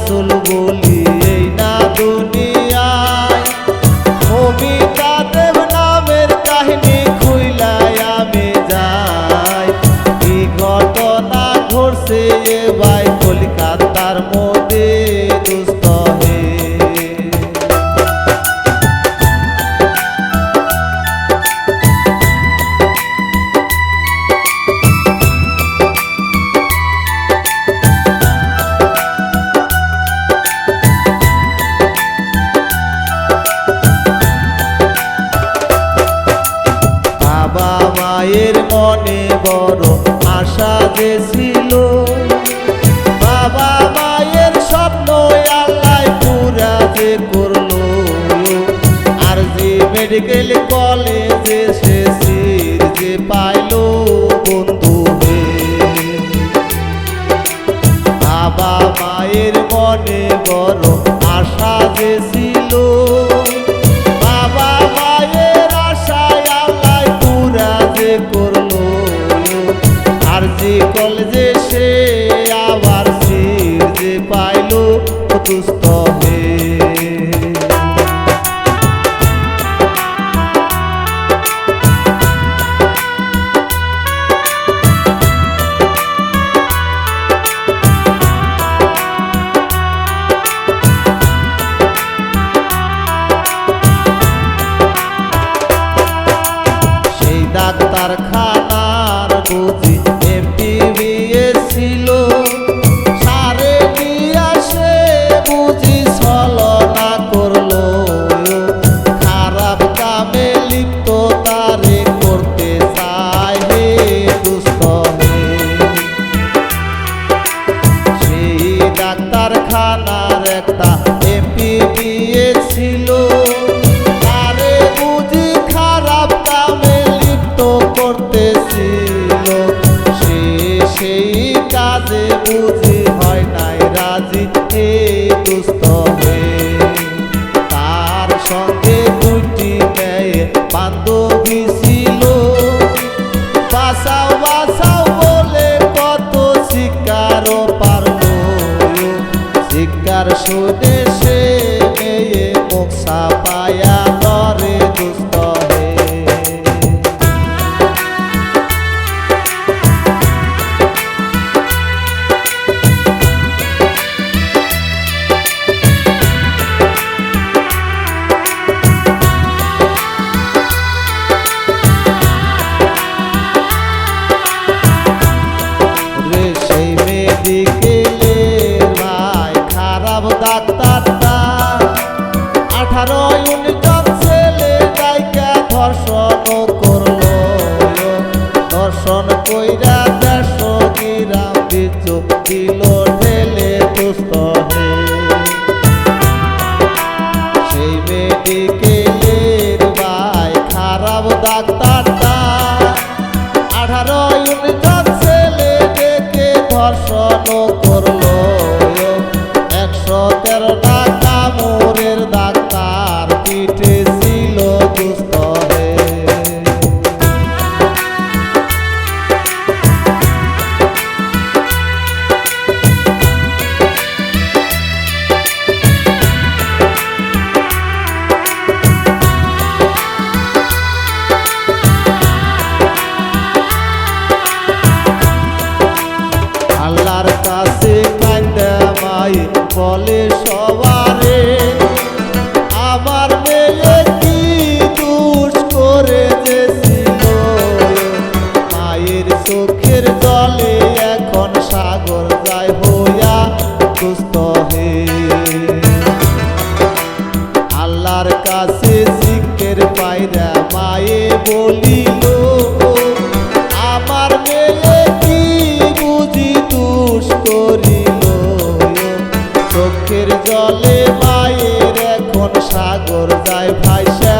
রাসুল বলি গেছিল। বাবা মায়ের স্বপ্ন আল্লাহ পুরা করল। আর যে মেডিকেল কলেজে সে সির যে পাইল বন্ধু বাবা মায়ের মনে বড় আশা যে gusto সুস্থ হয়ে তার সঙ্গে দুটি মেয়ে বান্ধবী ছিল বাসাও বাসাও বলে কত শিকারও পারল। শিকার শুনে boca. সাগর যায় ভাইসা